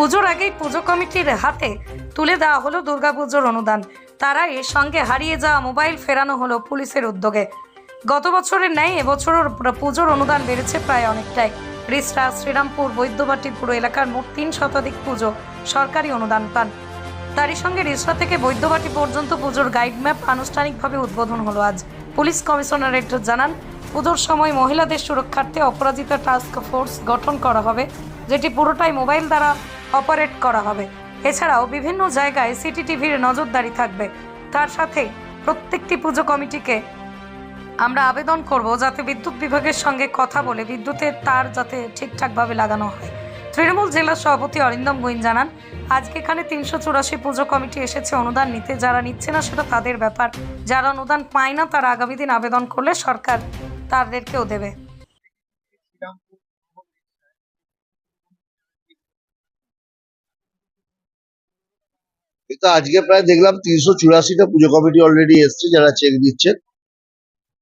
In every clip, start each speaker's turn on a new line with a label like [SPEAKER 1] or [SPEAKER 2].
[SPEAKER 1] পুজোর আগেই পুজো কমিটির হাতে তুলে দেওয়া হলো দুর্গাপুজোর অনুদান। তারা এর সঙ্গে হারিয়ে যাওয়া মোবাইল ফেরানো হলো পুলিশের উদ্যোগে। গত বছরের ন্যায় এবছরের পুজোর অনুদান বেড়েছে প্রায় অনেকটাই। রিসরা, শ্রীরামপুর বৈদ্যবাটি পুরো এলাকার মোট তিন শতাধিক পুজো সরকারি অনুদান পান। তারই সঙ্গে রিসরা থেকে বৈদ্যবাটি পর্যন্ত পুজোর গাইড ম্যাপ আনুষ্ঠানিকভাবে উদ্বোধন হলো আজ। পুলিশ কমিশনারেট জানান, পুজোর সময় মহিলাদের সুরক্ষার্থে অপরাজিতা টাস্ক ফোর্স গঠন করা হবে, যেটি পুরোটাই মোবাইল দ্বারা অপারেট করা হবে। এছাড়াও বিভিন্ন জায়গায় সিটিটিভির নজরদারি থাকবে। তার সাথে প্রত্যেকটি পুজো কমিটিকে আমরা আবেদন করব যাতে বিদ্যুৎ বিভাগের সঙ্গে কথা বলে বিদ্যুতের তার যাতে ঠিকঠাকভাবে লাগানো হয়। তৃণমূল জেলা সভাপতি অরিন্দম গুইন জানান, আজকে এখানে তিনশো চুরাশি পুজো কমিটি এসেছে, অনুদান নিতে যারা নিচ্ছে না সেটা তাদের ব্যাপার। যারা অনুদান পায় না তারা আগামী দিন আবেদন করলে সরকার তাদেরকেও দেবে।
[SPEAKER 2] কিন্তু আজকে প্রায় দেখলাম তিনশো চুরাশিটা পুজো কমিটি অলরেডি এসছে, যারা চেক দিচ্ছেন।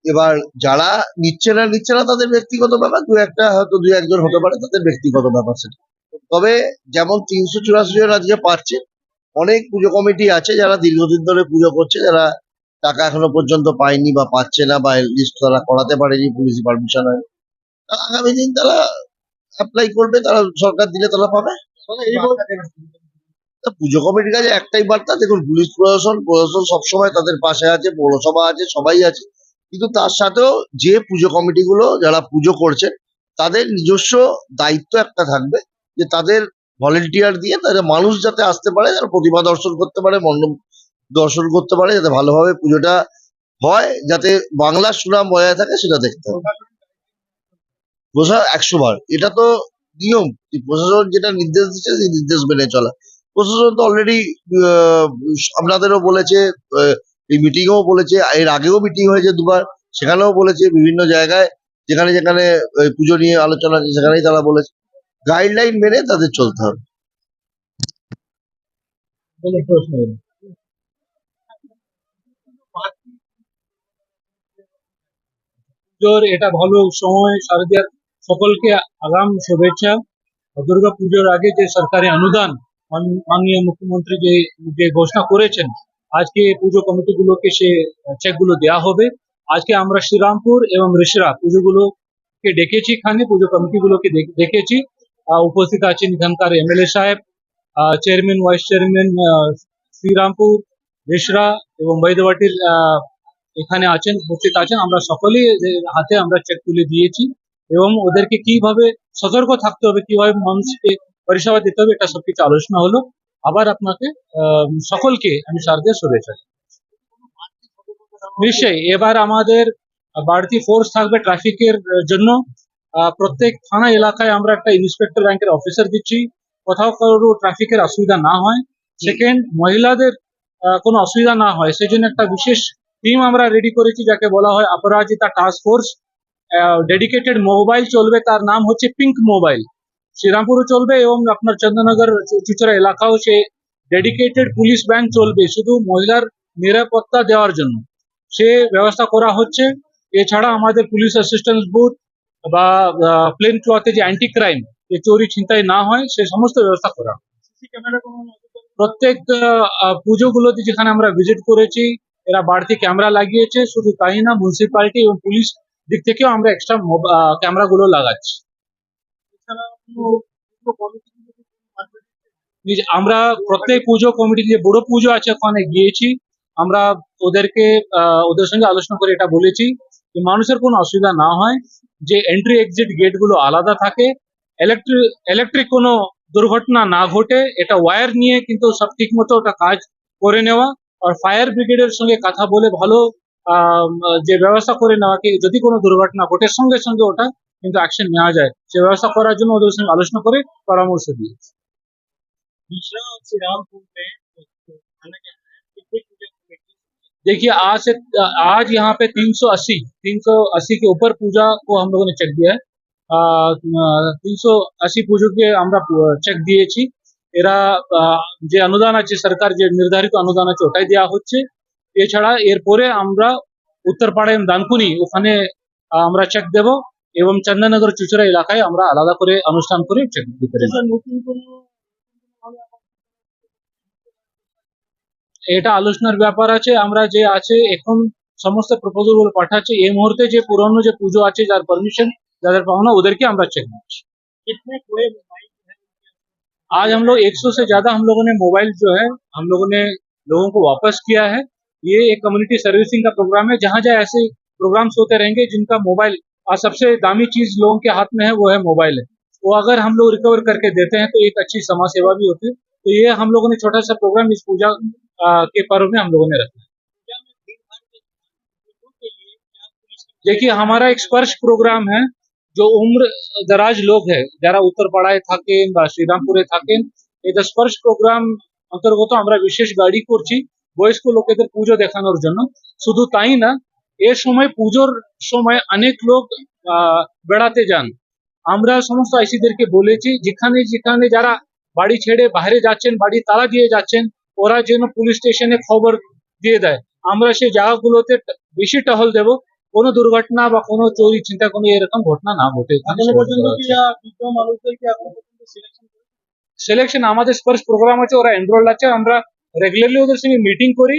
[SPEAKER 2] এবার যারা নিচ্ছে না নিচ্ছে না, তাদের ব্যক্তিগত ব্যাপার। দু একটা হয়তো দু একজন হতে পারে, তাদের ব্যক্তিগত ব্যাপার সেটা। তবে যেমন তিনশো চুরাশি জন আজকে পাচ্ছে, অনেক পুজো কমিটি আছে যারা দীর্ঘদিন ধরে পুজো করছে, যারা টাকা এখনও পর্যন্ত পায়নি বা পাচ্ছে না বা লিস্ট তারা করাতে পারেনি পুলিশ পারমিশন হয় আগামী দিন তারা অ্যাপ্লাই করবে, তারা সরকার দিলে তারা পাবে। তা পুজো কমিটির কাছে একটাই বার্তা, দেখুন, পুলিশ প্রশাসন প্রশাসন সবসময় তাদের পাশে আছে, পৌরসভা আছে, সবাই আছে। কিন্তু তার সাথেও যে পুজো কমিটিগুলো যারা পুজো করছেন, তাদের নিজস্ব দায়িত্ব একটা থাকবে যে তাদের ভলেন্টিয়ার দিয়ে তাদের মানুষ যাতে আসতে পারে যারা প্রতিমা দর্শন করতে পারে, মণ্ডপ দর্শন করতে পারে, যাতে ভালোভাবে পুজোটা হয়, যাতে বাংলার সুনাম বজায় থাকে, সেটা দেখতে হবে। প্রশাসন একশো বার। এটা তো নিয়ম। প্রশাসন যেটা নির্দেশ দিচ্ছে, সেই নির্দেশ মেনে চলা। প্রশাসন তো অলরেডি আপনাদেরও বলেছে এই মিটিংও বলেছে, এর আগেও মিটিং হয়েছে দুবার, সেখানেও বলেছে বিভিন্ন জায়গায়, যেখানে যেখানে পুজো নিয়ে আলোচনা আছে, সেখানেই তারা বলেছে। গাইডলাইন মেনে তাদের চলতে হবে।
[SPEAKER 3] এটা ভালো সময়, শারদীয়ার সকলকে আগাম শুভেচ্ছা। দুর্গা পুজোর আগে যে সরকারি অনুদান মাননীয় মুখ্যমন্ত্রী যে যে ঘোষণা করেছেন, আজকে পুজো কমিটিগুলোকে সে চেকগুলো দেওয়া হবে। আজকে আমরা শ্রীরামপুর এবং ঋষরা পুজোগুলোকে ডেকেছি এখানে, পুজো কমিটিগুলোকে দেখ- দেখেছি। উপস্থিত আছেন এখানকার এমএলএ সাহেব chairman, vice chairman Serampore Rishra এবং বৈদবাটির এখানে আছেন, উপস্থিত আছেন। আমরা সকলেই হাতে আমরা চেক তুলে দিয়েছি এবং ওদেরকে কীভাবে সতর্ক থাকতে হবে, কীভাবে মানুষকে পরিষেবা দিতে হবে, এটা সবকিছু আলোচনা হলো। আবার আপনাকে সকলকে আমি শারদীয় শুভেচ্ছা নিশ্চয়ই, এবার আমাদের বাড়তি ফোর্স থাকবে ট্রাফিকের জন্য। প্রত্যেক থানা এলাকায় আমরা একটা ইন্সপেক্টর র্যাঙ্কের অফিসার দিচ্ছি। কোথাও কারও ট্রাফিকের অসুবিধা না হয়। সেকেন্ড মহিলাদের কোনো অসুবিধা না হয়। সেই জন্য একটা বিশেষ টিম আমরা রেডি করেছি, যাকে বলা হয় Aparajita task force dedicated mobile চলবে, তার নাম হচ্ছে পিঙ্ক মোবাইল শ্রীরামপুরও চলবে এবং আপনার চন্দ্রনগর চু- চুচুড়া এলাকাও সে ডেডিকেটেড পুলিশ ব্যাংক চলবে শুধু মহিলার নিরাপত্তা দেওয়ার জন্য। সে ব্যবস্থা করা হচ্ছে। এছাড়া আমাদের পুলিশ অ্যাসিস্ট্যান্স বুথ বা প্লেন ক্লথে যে অ্যান্টি ক্রাইম যে চোরি ছিনতাই না হয় সে সমস্ত ব্যবস্থা করা। প্রত্যেক পুজোগুলোতে যেখানে আমরা ভিজিট করেছি এরা বাড়তি ক্যামেরা লাগিয়েছে। শুধু তাই না মিউনিসিপালিটি এবং পুলিশ দিক থেকেও আমরা এক্সট্রা ক্যামেরা গুলো লাগাচ্ছি। আমরা প্রত্যেক পুজো কমিটি যে বড় পুজো আছে ওখানে, গিয়েছি। আমরা ওদেরকে ওদের সঙ্গে আলোচনা করে এটা বলেছি যে মানুষের কোনো অসুবিধা না হয়, যে এন্ট্রি এক্সিট গেটগুলো আলাদা থাকে। ইলেকট্রিক ইলেকট্রিক কোনো দুর্ঘটনা না ঘটে, এটা ওয়্যার নিয়ে কিন্তু সব ঠিক মতো ওটা কাজ করে নেওয়া। আর ফায়ার ব্রিগেডের সঙ্গে কথা বলে ভালো যে ব্যবস্থা করে নেওয়া যদি কোনো দুর্ঘটনা ঘটে, সঙ্গে সঙ্গে ওটা কিন্তু অ্যাকশন নেওয়া যায় সে ব্যবস্থা করার জন্য ওদের সঙ্গে আলোচনা করে পরামর্শ দিয়েছি देखिए आज से आज यहाँ पे 380 380 के ऊपर पूजा को हम लोगों ने चेक दिया है তিন শো আশি পুজোকে আমরা চেক দিয়েছি এরা আহ, যে অনুদান আছে সরকার যে নির্ধারিত অনুদান আছে ওটাই দেওয়া হচ্ছে এছাড়া এরপরে আমরা উত্তরপাড়া এবং দানকুনি ওখানে আহ, আমরা চেক দেব এবং চন্দননগর চুচুড়া এলাকায় আমরা আলাদা করে অনুষ্ঠান করে চেক দিতে পারি এটা আলোচনার ব্যাপার আছে আমরা যে আছে এখন সমস্ত প্রপোজাল গুলো পাঠাচ্ছি এই মুহূর্তে যে পুরনো যে পুজো আছে যার পারমিশন যাদের পাওনা ওদেরকে আমরা চেক করছি
[SPEAKER 4] कितने खोए मोबाइल हैं
[SPEAKER 3] आज हम लोग 100 से ज्यादा हम लोगों ने मोबाइल जो है हम लोगों ने लोगों को वापस किया है ये एक कम्युनिटी सर्विसिंग का प्रोग्राम है जहां जहां ऐसे प्रोग्राम्स होते रहेंगे जिनका मोबाइल आज सबसे दामी चीज लोगों के हाथ में है वो है मोबाइल है वो अगर हम लोग रिकवर करके देते हैं तो एक अच्छी समाज सेवा भी होती है तो ये हम लोगों ने छोटा सा प्रोग्राम इस पूजा आ, के पर्व में हम लोगों ने रखा है
[SPEAKER 4] पूजा में भीड़ भाड़ के लोगों के लिए क्या पुलिस की
[SPEAKER 3] देखिए हमारा एक स्पर्श प्रोग्राम है जो उम्र दराज लोग है যারা উত্তরপাড়ায় থাকেন বা শ্রীরামপুরে থাকেন এই যে স্পর্শ প্রোগ্রাম অন্তর্গত আমরা বিশেষ গাড়ি করছি বয়স্ক লোকেদের পুজো দেখানোর জন্য শুধু তাই না এর সময় পুজোর সময় অনেক লোক বেড়াতে যান। আমরা সমস্ত আইসিদেরকে বলেছি যেখানে যেখানে যারা বাড়ি ছেড়ে বাইরে যাচ্ছেন বাড়ি তারা দিয়ে যাচ্ছেন ওরা যেন পুলিশ স্টেশনে খবর দিয়ে দেয়। আমরা সেই জায়গাগুলোতে বেশি টহল দেব। কোনো দুর্ঘটনা বা কোনো চোরি চিন্তা কোনো এরকম ঘটনা না ঘটে। সিলেকশন আমাদের স্পর্শ প্রোগ্রাম আছে ওরা এনরোল আছে। আমরা রেগুলারলি ওদের সঙ্গে মিটিং করি।